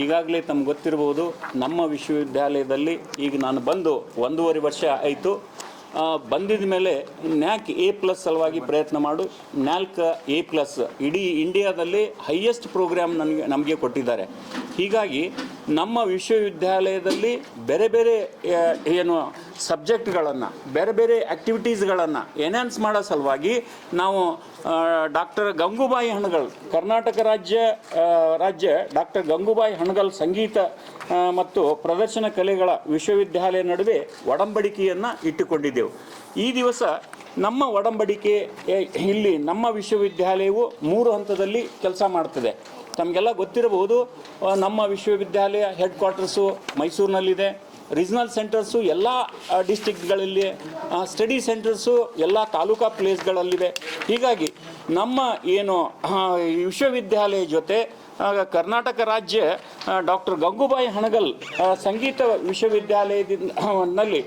ಈಗಾಗಲೇ ತಮ್ಗೆ ಗೊತ್ತಿರ್ಬೋದು ನಮ್ಮ ವಿಶ್ವವಿದ್ಯಾಲಯದಲ್ಲಿ ಈಗ ನಾನು ಬಂದು ಒಂದೂವರೆ ವರ್ಷ ಆಯಿತು. ಬಂದಿದ ಮೇಲೆ ನ್ಯಾಕ್ ಎ ಪ್ಲಸ್ ಸಲುವಾಗಿ ಪ್ರಯತ್ನ ಮಾಡು. ನ್ಯಾಲ್ಕ್ ಎ ಪ್ಲಸ್ ಇಡೀ ಇಂಡಿಯಾದಲ್ಲಿ ಹೈಯೆಸ್ಟ್ ಪ್ರೋಗ್ರಾಮ್ ನನಗೆ, ನಮಗೆ ಕೊಟ್ಟಿದ್ದಾರೆ. ಹೀಗಾಗಿ ನಮ್ಮ ವಿಶ್ವವಿದ್ಯಾಲಯದಲ್ಲಿ ಬೇರೆ ಬೇರೆ ಏನು ಸಬ್ಜೆಕ್ಟ್ಗಳನ್ನು, ಬೇರೆ ಬೇರೆ ಆ್ಯಕ್ಟಿವಿಟೀಸ್ಗಳನ್ನು ಎನ್ಹಾನ್ಸ್ ಮಾಡೋ ಸಲುವಾಗಿ ನಾವು ಡಾಕ್ಟರ್ ಗಂಗೂಬಾಯಿ ಹಣಗಲ್, ಕರ್ನಾಟಕ ರಾಜ್ಯ ರಾಜ್ಯ ಡಾಕ್ಟರ್ ಗಂಗೂಬಾಯಿ ಹಣಗಲ್ ಸಂಗೀತ ಮತ್ತು ಪ್ರದರ್ಶನ ಕಲೆಗಳ ವಿಶ್ವವಿದ್ಯಾಲಯ ನಡುವೆ ಒಡಂಬಡಿಕೆಯನ್ನು ಇಟ್ಟುಕೊಂಡಿದ್ದೆವು. ಈ ದಿವಸ ನಮ್ಮ ಒಡಂಬಡಿಕೆ ಇಲ್ಲಿ ನಮ್ಮ ವಿಶ್ವವಿದ್ಯಾಲಯವು ಮೂರು ಹಂತದಲ್ಲಿ ಕೆಲಸ ಮಾಡ್ತದೆ. ತಮಗೆಲ್ಲ ಗೊತ್ತಿರಬಹುದು ನಮ್ಮ ವಿಶ್ವವಿದ್ಯಾಲಯ ಹೆಡ್ ಕ್ವಾರ್ಟರ್ಸು ಮೈಸೂರಿನಲ್ಲಿದೆ. ರೀಜ್ನಲ್ ಸೆಂಟರ್ಸು ಎಲ್ಲ ಡಿಸ್ಟಿಕ್ಗಳಲ್ಲಿ ಸ್ಟಡಿ ಸೆಂಟರ್ಸು ಎಲ್ಲ ತಾಲೂಕಾ ಪ್ಲೇಸ್ಗಳಲ್ಲಿವೆ ಹೀಗಾಗಿ ನಮ್ಮ ಏನು ವಿಶ್ವವಿದ್ಯಾಲಯ ಜೊತೆ ಕರ್ನಾಟಕ ರಾಜ್ಯ ಡಾಕ್ಟರ್ ಗಂಗೂಬಾಯಿ ಹಣಗಲ್ ಸಂಗೀತ ವಿಶ್ವವಿದ್ಯಾಲಯದಿಂದ ನಲ್ಲಿ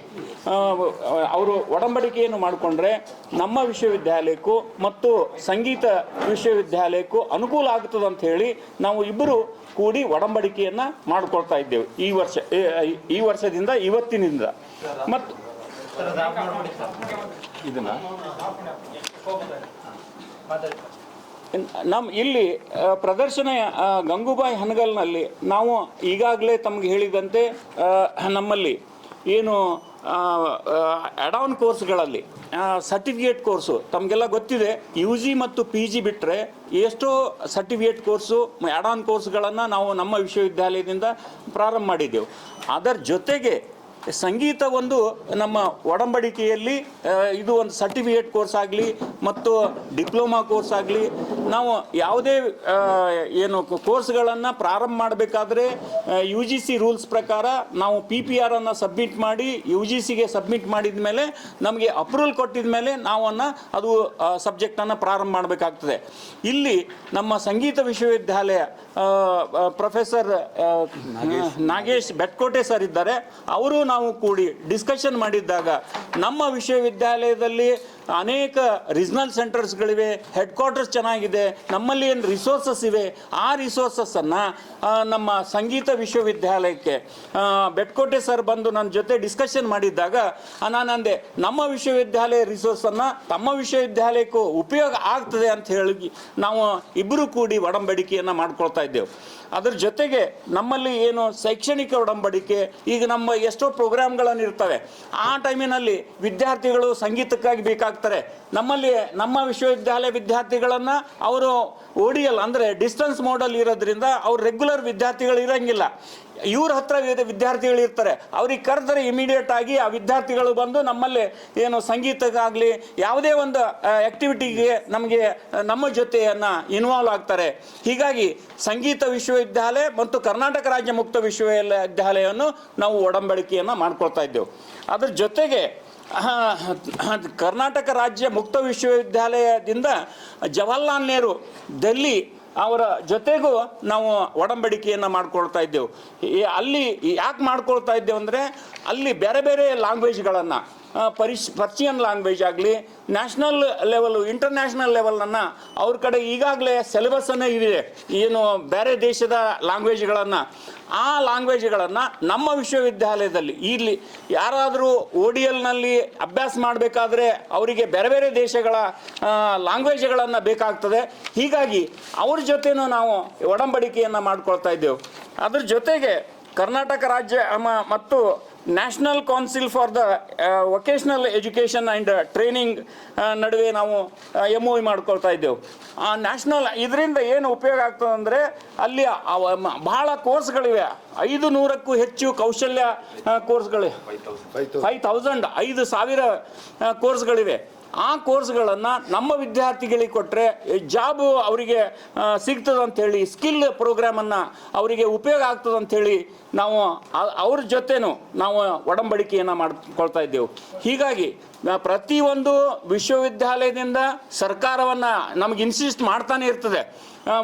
ಅವರು ಒಡಂಬಡಿಕೆಯನ್ನು ಮಾಡಿಕೊಂಡ್ರೆ ನಮ್ಮ ವಿಶ್ವವಿದ್ಯಾಲಯಕ್ಕೂ ಮತ್ತು ಸಂಗೀತ ವಿಶ್ವವಿದ್ಯಾಲಯಕ್ಕೂ ಅನುಕೂಲ ಆಗ್ತದೆ ಅಂತ ಹೇಳಿ ನಾವು ಇಬ್ಬರು ಕೂಡಿ ಒಡಂಬಡಿಕೆಯನ್ನು ಮಾಡಿಕೊಳ್ತಾ ಇದ್ದೇವೆ ಈ ವರ್ಷ ಈ ವರ್ಷದಿಂದ ಇವತ್ತಿನಿಂದ. ಮತ್ತು ಇದನ್ನ. ನಮ್ಮ ಇಲ್ಲಿ ಪ್ರದರ್ಶನ ಗಂಗೂಬಾಯಿ ಹನಗಲ್ನಲ್ಲಿ ನಾವು ಈಗಾಗಲೇ ತಮಗೆ ಹೇಳಿದಂತೆ ನಮ್ಮಲ್ಲಿ ಏನು ಅಡಾನ್ ಕೋರ್ಸ್ಗಳಲ್ಲಿ ಸರ್ಟಿಫಿಕೇಟ್ ಕೋರ್ಸು ತಮಗೆಲ್ಲ ಗೊತ್ತಿದೆ. ಯು ಜಿ ಮತ್ತು ಪಿ ಜಿ ಬಿಟ್ಟರೆ ಎಷ್ಟೋ ಸರ್ಟಿಫಿಕೇಟ್ ಕೋರ್ಸು ಅಡಾನ್ ಕೋರ್ಸ್ಗಳನ್ನು ನಾವು ನಮ್ಮ ವಿಶ್ವವಿದ್ಯಾಲಯದಿಂದ ಪ್ರಾರಂಭ ಮಾಡಿದ್ದೆವು. ಅದರ ಜೊತೆಗೆ ಸಂಗೀತ ಒಂದು ನಮ್ಮ ಒಡಂಬಡಿಕೆಯಲ್ಲಿ ಇದು ಒಂದು ಸರ್ಟಿಫಿಕೇಟ್ ಕೋರ್ಸ್ ಆಗಲಿ ಮತ್ತು ಡಿಪ್ಲೊಮಾ ಕೋರ್ಸ್ ಆಗಲಿ ನಾವು ಯಾವುದೇ ಏನು ಕೋರ್ಸ್ಗಳನ್ನು ಪ್ರಾರಂಭ ಮಾಡಬೇಕಾದ್ರೆ ಯು ಜಿ ಸಿ ರೂಲ್ಸ್ ಪ್ರಕಾರ ನಾವು ಪಿ ಪಿ ಆರನ್ನು ಸಬ್ಮಿಟ್ ಮಾಡಿ ಯು ಜಿ ಸಿಗೆ ಸಬ್ಮಿಟ್ ಮಾಡಿದ ಮೇಲೆ ನಮಗೆ ಅಪ್ರೂವಲ್ ಕೊಟ್ಟಿದ ಮೇಲೆ ನಾವನ್ನು ಅದು ಸಬ್ಜೆಕ್ಟನ್ನು ಪ್ರಾರಂಭ ಮಾಡಬೇಕಾಗ್ತದೆ. ಇಲ್ಲಿ ನಮ್ಮ ಸಂಗೀತ ವಿಶ್ವವಿದ್ಯಾಲಯ ಪ್ರೊಫೆಸರ್ ನಾಗೇಶ್. ಬೆಟ್ಕೋಟೆ ಸರ್ ಇದ್ದಾರೆ. ಅವರು ನಾವು ಕೂಡಿ ಡಿಸ್ಕಷನ್ ಮಾಡಿದ್ದಾಗ ನಮ್ಮ ವಿಶ್ವವಿದ್ಯಾಲಯದಲ್ಲಿ ಅನೇಕ ರೀಜ್ನಲ್ ಸೆಂಟರ್ಸ್ಗಳಿವೆ ಹೆಡ್ ಕ್ವಾರ್ಟರ್ಸ್ ಚೆನ್ನಾಗಿದೆ, ನಮ್ಮಲ್ಲಿ ಏನು ರಿಸೋರ್ಸಸ್ ಇವೆ, ಆ ರಿಸೋರ್ಸಸ್ಸನ್ನು ನಮ್ಮ ಸಂಗೀತ ವಿಶ್ವವಿದ್ಯಾಲಯಕ್ಕೆ ಬೆಟ್ಕೋಟೆ ಸರ್ ಬಂದು ನನ್ನ ಜೊತೆ ಡಿಸ್ಕಷನ್ ಮಾಡಿದ್ದಾಗ ನಾನು ಅಂದೆ ನಮ್ಮ ವಿಶ್ವವಿದ್ಯಾಲಯ ರಿಸೋರ್ಸನ್ನು ತಮ್ಮ ವಿಶ್ವವಿದ್ಯಾಲಯಕ್ಕೂ ಉಪಯೋಗ ಆಗ್ತದೆ ಅಂತ ಹೇಳಿ ನಾವು ಇಬ್ಬರು ಕೂಡಿ ಒಡಂಬಡಿಕೆಯನ್ನು ಮಾಡ್ಕೊಳ್ತಾ ಇದ್ದೇವೆ. ಅದ್ರ ಜೊತೆಗೆ ನಮ್ಮಲ್ಲಿ ಏನು ಶೈಕ್ಷಣಿಕ ಒಡಂಬಡಿಕೆ, ಈಗ ನಮ್ಮ ಎಷ್ಟೋ ಪ್ರೋಗ್ರಾಮ್ಗಳನ್ನು ಇರ್ತವೆ. ಆ ಟೈಮಿನಲ್ಲಿ ವಿದ್ಯಾರ್ಥಿಗಳು ಸಂಗೀತಕ್ಕಾಗಿ ಬೇಕಾಗ್ತಾರೆ ನಮ್ಮಲ್ಲಿ, ನಮ್ಮ ವಿಶ್ವವಿದ್ಯಾಲಯ ವಿದ್ಯಾರ್ಥಿಗಳನ್ನು ಅವರು ಓಡಿಯಲ್ ಅಂದರೆ ಡಿಸ್ಟೆನ್ಸ್ ಮೋಡಲ್ ಇರೋದ್ರಿಂದ ಅವ್ರು ರೆಗ್ಯುಲರ್ ವಿದ್ಯಾರ್ಥಿಗಳು ಇರಂಗಿಲ್ಲ. ಇವ್ರ ಹತ್ರ ವಿದ- ವಿದ್ಯಾರ್ಥಿಗಳು ಇರ್ತಾರೆ. ಅವ್ರಿಗೆ ಕರೆದ್ರೆ ಇಮಿಡಿಯೇಟ್ ಆಗಿ ಆ ವಿದ್ಯಾರ್ಥಿಗಳು ಬಂದು ನಮ್ಮಲ್ಲಿ ಏನು ಸಂಗೀತಕ್ಕಾಗಲಿ ಯಾವುದೇ ಒಂದು ಆಕ್ಟಿವಿಟಿಗೆ ನಮಗೆ ನಮ್ಮ ಜೊತೆಯನ್ನು ಇನ್ವಾಲ್ವ್ ಆಗ್ತಾರೆ. ಹೀಗಾಗಿ ಸಂಗೀತ ವಿಶ್ವವಿದ್ಯಾಲಯ ಮತ್ತು ಕರ್ನಾಟಕ ರಾಜ್ಯ ಮುಕ್ತ ವಿಶ್ವವಿದ್ಯಾಲಯವನ್ನು ನಾವು ಒಡಂಬಡಿಕೆಯನ್ನು ಮಾಡ್ಕೊಳ್ತಾ ಇದ್ದೆವು. ಅದ್ರ ಜೊತೆಗೆ ಕರ್ನಾಟಕ ರಾಜ್ಯ ಮುಕ್ತ ವಿಶ್ವವಿದ್ಯಾಲಯದಿಂದ ಜವಾಹರ್ಲಾಲ್ ನೆಹರು ಡೆಲ್ಲಿ ಅವರ ಜೊತೆಗೂ ನಾವು ಒಡಂಬಡಿಕೆಯನ್ನು ಮಾಡ್ಕೊಳ್ತಾ ಇದ್ದೆವು. ಅಲ್ಲಿ ಯಾಕೆ ಮಾಡ್ಕೊಳ್ತಾ ಇದ್ದೇವೆ ಅಂದರೆ ಅಲ್ಲಿ ಬೇರೆ ಬೇರೆ ಲ್ಯಾಂಗ್ವೇಜ್ಗಳನ್ನು ಪರಿಶ್ ಪರ್ಷಿಯನ್ ಲ್ಯಾಂಗ್ವೇಜ್ ಆಗಲಿ ನ್ಯಾಷನಲ್ ಲೆವೆಲು ಇಂಟರ್ನ್ಯಾಷನಲ್ ಲೆವೆಲನ್ನು ಅವ್ರ ಕಡೆ ಈಗಾಗಲೇ ಸೆಲೆಬಸ್ಸನ್ನೇ ಇದೆ. ಏನು ಬೇರೆ ದೇಶದ ಲ್ಯಾಂಗ್ವೇಜ್ಗಳನ್ನು ಆ ಲ್ಯಾಂಗ್ವೇಜ್ಗಳನ್ನು ನಮ್ಮ ವಿಶ್ವವಿದ್ಯಾಲಯದಲ್ಲಿ ಇಲ್ಲಿ ಯಾರಾದರೂ ಓ ಡಿ ಎಲ್ನಲ್ಲಿ ಅಭ್ಯಾಸ ಮಾಡಬೇಕಾದ್ರೆ ಅವರಿಗೆ ಬೇರೆ ಬೇರೆ ದೇಶಗಳ ಲ್ಯಾಂಗ್ವೇಜ್ಗಳನ್ನು ಬೇಕಾಗ್ತದೆ. ಹೀಗಾಗಿ ಅವ್ರ ಜೊತೆನೂ ನಾವು ಒಡಂಬಡಿಕೆಯನ್ನು ಮಾಡ್ಕೊಳ್ತಾ ಇದ್ದೆವು. ಅದ್ರ ಜೊತೆಗೆ ಕರ್ನಾಟಕ ರಾಜ್ಯ ಮತ್ತು national council for the vocational education and training ನಡುವೆ ನಾವು ಎಂ ಒ ಮಾಡ್ಕೊಳ್ತಾ ಇದ್ದೆವು. ಆ ನ್ಯಾಷನಲ್ ಇದರಿಂದ ಏನು ಉಪಯೋಗ ಆಗ್ತದೆ ಅಂದರೆ ಅಲ್ಲಿ ಬಹಳ ಕೋರ್ಸ್ಗಳಿವೆ ಐದು ನೂರಕ್ಕೂ ಹೆಚ್ಚು ಕೌಶಲ್ಯ ಕೋರ್ಸ್ಗಳಿವೆ ಕೋರ್ಸ್ಗಳು ಫೈವ್ ತೌಸಂಡ್ ಐದು ಸಾವಿರ ಕೋರ್ಸ್ಗಳಿವೆ ಆ ಕೋರ್ಸ್ಗಳನ್ನು ನಮ್ಮ ವಿದ್ಯಾರ್ಥಿಗಳಿಗೆ ಕೊಟ್ಟರೆ ಜಾಬು ಅವರಿಗೆ ಸಿಗ್ತದೆ ಅಂಥೇಳಿ ಸ್ಕಿಲ್ ಪ್ರೋಗ್ರಾಮನ್ನು ಅವರಿಗೆ ಉಪಯೋಗ ಆಗ್ತದೆ ಅಂಥೇಳಿ ನಾವು ಅವ್ರ ಜೊತೆನೂ ನಾವು ಒಡಂಬಡಿಕೆಯನ್ನು ಮಾಡ್ಕೊಳ್ತಾ ಇದ್ದೆವು. ಹೀಗಾಗಿ ಪ್ರತಿಯೊಂದು ವಿಶ್ವವಿದ್ಯಾಲಯದಿಂದ ಸರ್ಕಾರವನ್ನು ನಮ್ಗೆ ಇನ್ಸಿಸ್ಟ್ ಮಾಡ್ತಾನೆ ಇರ್ತದೆ.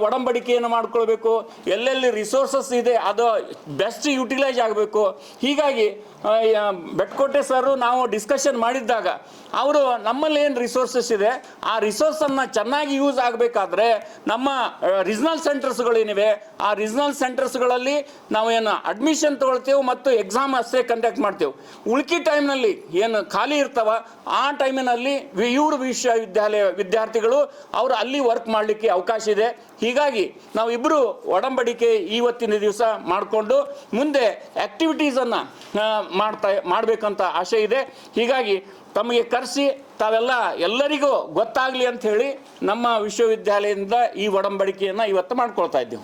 ಒಡಂಬಡಿಕೆಯನ್ನು ಮಾಡ್ಕೊಳ್ಬೇಕು, ಎಲ್ಲೆಲ್ಲಿ ರಿಸೋರ್ಸಸ್ ಇದೆ ಅದು ಬೆಸ್ಟ್ ಯುಟಿಲೈಸ್ ಆಗಬೇಕು. ಹೀಗಾಗಿ ಬೆಟ್ಕೋಟೆ ಸರು ನಾವು ಡಿಸ್ಕಷನ್ ಮಾಡಿದ್ದಾಗ ಅವರು ನಮ್ಮಲ್ಲಿ ಏನು ರಿಸೋರ್ಸಸ್ ಇದೆ, ಆ ರಿಸೋರ್ಸನ್ನು ಚೆನ್ನಾಗಿ ಯೂಸ್ ಆಗಬೇಕಾದ್ರೆ ನಮ್ಮ ರೀಜ್ನಲ್ ಸೆಂಟರ್ಸ್ಗಳೇನಿವೆ ಆ ರೀಜ್ನಲ್ ಸೆಂಟರ್ಸ್ಗಳಲ್ಲಿ ನಾವು ಏನು ಅಡ್ಮಿಷನ್ ತೊಗೊಳ್ತೇವೆ ಮತ್ತು ಎಕ್ಸಾಮ್ ಅಷ್ಟೇ ಕಂಡಕ್ಟ್ ಮಾಡ್ತೇವೆ. ಉಳ್ಕಿ ಟೈಮ್ನಲ್ಲಿ ಏನು ಖಾಲಿ ಇರ್ತಾವ ಆ ಟೈಮಿನಲ್ಲಿ ಇವರು ವಿಶ್ವವಿದ್ಯಾಲಯ ವಿದ್ಯಾರ್ಥಿಗಳು ಅವರು ಅಲ್ಲಿ ವರ್ಕ್ ಮಾಡಲಿಕ್ಕೆ ಅವಕಾಶ ಇದೆ. ಹೀಗಾಗಿ ನಾವು ಇಬ್ಬರು ಒಡಂಬಡಿಕೆ ಇವತ್ತಿನ ದಿವಸ ಮಾಡಿಕೊಂಡು ಮುಂದೆ ಆ್ಯಕ್ಟಿವಿಟೀಸನ್ನು ಮಾಡ್ತಾ, ಮಾಡಬೇಕಂತ ಆಶೆ ಇದೆ. ಹೀಗಾಗಿ ತಮಗೆ ಕರೆಸಿ ತಾವೆಲ್ಲ ಎಲ್ಲರಿಗೂ ಗೊತ್ತಾಗಲಿ ಅಂತ ಹೇಳಿ ನಮ್ಮ ವಿಶ್ವವಿದ್ಯಾಲಯದಿಂದ ಈ ಒಡಂಬಡಿಕೆಯನ್ನು ಇವತ್ತು ಮಾಡ್ಕೊಳ್ತಾ ಇದ್ದೀವಿ.